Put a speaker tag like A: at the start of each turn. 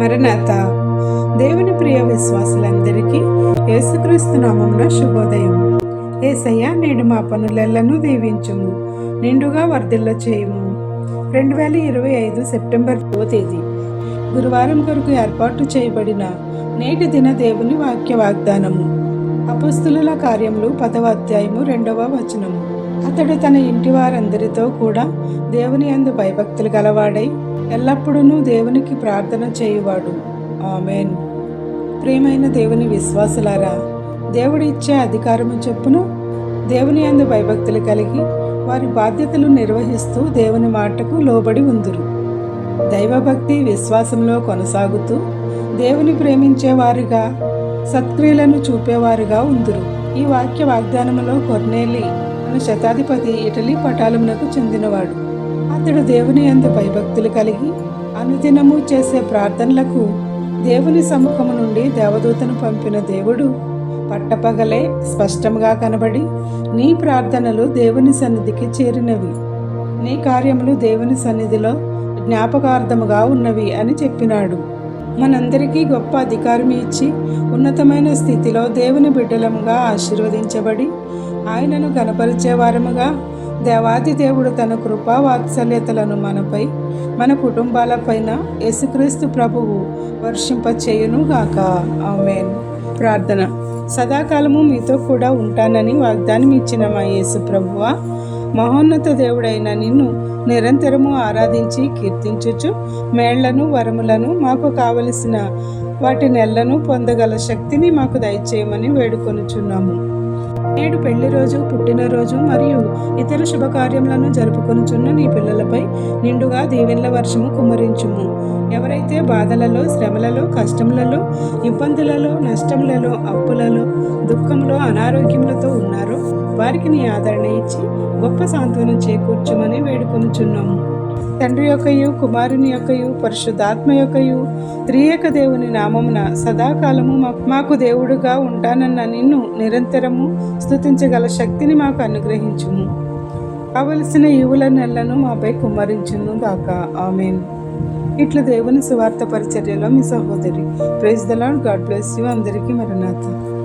A: మరణాత. దేవుని ప్రియ విశ్వాసులందరికీ యేసుక్రీస్తు నామమున శుభోదయం. ఏసయ్య నేడు మా పనులెల్లను దీవించుము నిండుగా వర్ధిల్ల చేయుము. రెండు వేల ఇరవై ఐదు సెప్టెంబర్ తేదీ. గురువారం కొరకు ఏర్పాటు చేయబడిన నేటి దిన దేవుని వాక్య వాగ్దానము. అపుస్తుల కార్యములు పదవ అధ్యాయము రెండవ వచనము. అతడు తన ఇంటి వారందరితో కూడా దేవుని అందు భయభక్తులు గలవాడై ఎల్లప్పుడూ దేవునికి ప్రార్థన చేయువాడు. ఆమెన్. ప్రియమైన దేవుని విశ్వాసులారా దేవుడు ఇచ్చే అధికారము చెప్పును దేవుని అందు భయభక్తులు కలిగి వారి బాధ్యతలు నిర్వహిస్తూ దేవుని మాటకు లోబడి ఉందురు. దైవభక్తి విశ్వాసంలో కొనసాగుతూ దేవుని ప్రేమించేవారుగా సత్క్రియలను చూపేవారుగా ఉందురు. ఈ వాక్య వాగ్దానములో కొర్నేలి అను శతాధిపతి ఇటలీ పటాలమునకు చెందినవాడు. అతడు దేవుని అందు భయభక్తులు కలిగి అనుదినము చేసే ప్రార్థనలకు దేవుని సముఖము నుండి దేవదూతను పంపిన దేవుడు పట్టపగలే స్పష్టంగా కనబడి నీ ప్రార్థనలు దేవుని సన్నిధికి చేరినవి. నీ కార్యములు దేవుని సన్నిధిలో జ్ఞాపకార్థముగా ఉన్నవి అని చెప్పినాడు. మనందరికీ గొప్ప అధికారం ఇచ్చి ఉన్నతమైన స్థితిలో దేవుని బిడ్డలముగా ఆశీర్వదించబడి ఆయనను కనపరిచే వారముగా దేవాది దేవుడు తన కృపా వాత్సల్యతలను మనపై మన కుటుంబాలపైన యేసుక్రీస్తు ప్రభువు వర్షింపచేయునుగాక ఆమెన్. ప్రార్థన. సదాకాలము మీతో కూడా ఉంటానని వాగ్దానం ఇచ్చిన మా యేసు ప్రభువా మహోన్నత దేవుడైన నిన్ను నిరంతరము ఆరాధించి కీర్తించుచు మేళ్ళను వరములను మాకు కావలసిన వాటి నెలను పొందగల శక్తిని మాకు దయచేయమని వేడుకొనుచున్నాము. నేడు పెళ్ళి రోజు పుట్టినరోజు మరియు ఇతర శుభకార్యములను జరుపుకొనుచున్న నీ పిల్లలపై నిండుగా దీవెన్ల వర్షము కుమ్మరించుము. ఎవరైతే బాధలలో శ్రమలలో కష్టములలో ఇబ్బందులలో నష్టములలో అప్పులలో దుఃఖంలో అనారోగ్యములతో ఉన్నారో వారికి నీ ఆదరణ ఇచ్చి గొప్ప సాంత్వనం చేకూర్చుమని వేడుకొనుచున్నాము. తండ్రి యొక్కయు కుమారుని యొక్కయు పరిశుద్ధాత్మ యొక్కయు త్రియక దేవుని నామమున సదాకాలము మాకు దేవుడుగా ఉంటానన్న నిన్ను నిరంతరము స్తుతించగల శక్తిని మాకు అనుగ్రహించుము. కావలసిన యువుల నెలను మాపై కుమ్మరించును గాక. ఆమెన్. ఇట్లా దేవుని సువార్త పరిచర్యలో మీ సహోదరి. Praise the lord god bless you అందరికీ మరణాత